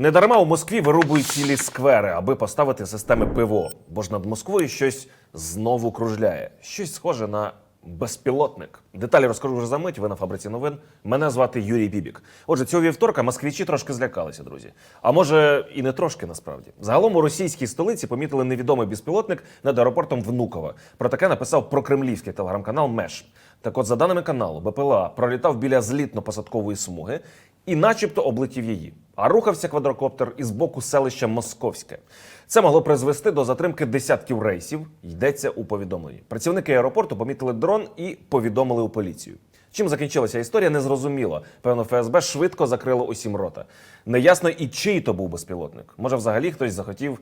Недарма у Москві вирубують цілі сквери, аби поставити системи ПВО. Бо ж над Москвою щось знову кружляє. Щось схоже на безпілотник. Деталі розкажу вже за мить. Ви на фабриці новин. Мене звати Юрій Бібік. Отже, цього вівторка москвичі трошки злякалися, друзі. А може і не трошки насправді. Загалом у російській столиці помітили невідомий безпілотник над аеропортом Внуково. Про таке написав прокремлівський телеграм-канал Меш. Так от, за даними каналу, БПЛА пролітав біля злітно-посадкової смуги і, начебто, облетів її. А рухався квадрокоптер із боку селища Московське. Це могло призвести до затримки десятків рейсів. Йдеться у повідомленні. Працівники аеропорту помітили дрон і повідомили у поліцію. Чим закінчилася історія, незрозуміло. Певно, ФСБ швидко закрило усім рота. Неясно і чий то був безпілотник. Може, взагалі хтось захотів,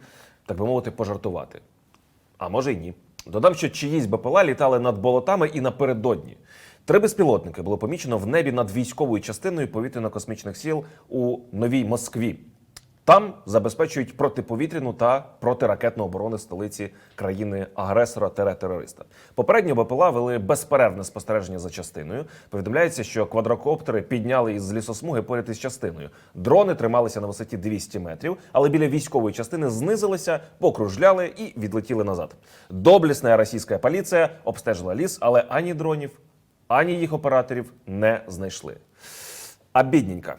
так би мовити, пожартувати. А може й ні. Додам, що чиїсь БПЛА літали над болотами і напередодні. Три безпілотники було помічено в небі над військовою частиною повітряно-космічних сил у Новій Москві. Там забезпечують протиповітряну та протиракетну оборони столиці країни-агресора терориста. Попередньо БПЛА вели безперервне спостереження за частиною. Повідомляється, що квадрокоптери підняли із лісосмуги поряд із частиною. Дрони трималися на висоті 200 метрів, але біля військової частини знизилися, покружляли і відлетіли назад. Доблісна російська поліція обстежила ліс, але ані дронів, ані їх операторів не знайшли. А бідненька.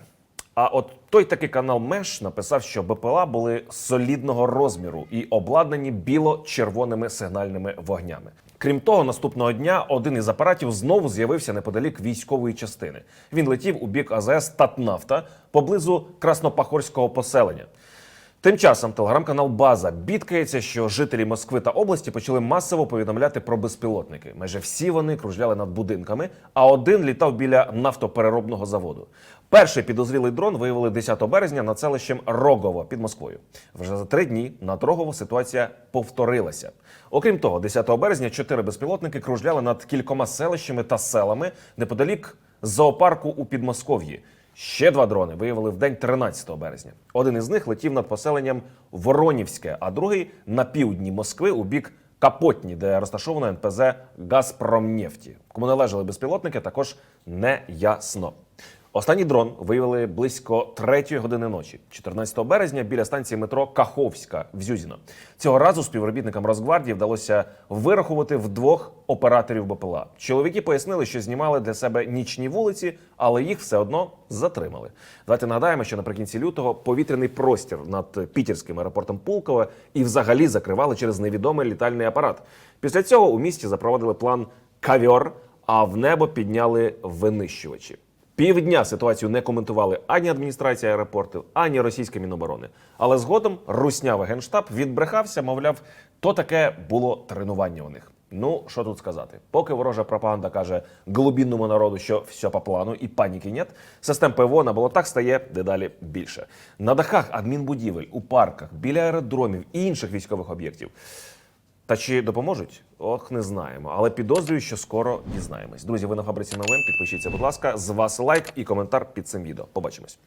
А от той такий канал Меш написав, що БПЛА були солідного розміру і обладнані біло-червоними сигнальними вогнями. Крім того, наступного дня один із апаратів знову з'явився неподалік військової частини. Він летів у бік АЗС Татнафта поблизу Краснопахорського поселення. Тим часом телеграм-канал База бідкається, що жителі Москви та області почали масово повідомляти про безпілотники. Майже всі вони кружляли над будинками, а один літав біля нафтопереробного заводу. Перший підозрілий дрон виявили 10 березня над селищем Рогово під Москвою. Вже за три дні над Рогово ситуація повторилася. Окрім того, 10 березня чотири безпілотники кружляли над кількома селищами та селами неподалік зоопарку у Підмосков'ї. Ще два дрони виявили в день 13 березня. Один із них летів над поселенням Воронівське, а другий на півдні Москви у бік Капотні, де розташовано НПЗ Газпромнефті. Кому належали безпілотники, також не ясно. Останній дрон виявили близько 3 години ночі, 14 березня, біля станції метро Каховська в Зюзіно. Цього разу співробітникам Росгвардії вдалося вирахувати вдвох операторів БПЛА. Чоловіки пояснили, що знімали для себе нічні вулиці, але їх все одно затримали. Давайте нагадаємо, що наприкінці лютого повітряний простір над пітерським аеропортом Пулково і взагалі закривали через невідомий літальний апарат. Після цього у місті запровадили план кавьор, а в небо підняли винищувачі. Півдня ситуацію не коментували ані адміністрація аеропорту, ані російське міноборони. Але згодом руснявий генштаб відбрехався, мовляв, то таке було тренування у них. Ну що тут сказати? Поки ворожа пропаганда каже глубинному народу, що все по плану і паніки нет, систем ПВО на болотах стає дедалі більше. На дахах адмінбудівель, у парках, біля аеродромів і інших військових об'єктів. Та чи допоможуть? Ох, не знаємо. Але підозрюю, що скоро дізнаємось. Друзі, ви на фабриці новин. Підпишіться, будь ласка. З вас лайк і коментар під цим відео. Побачимось.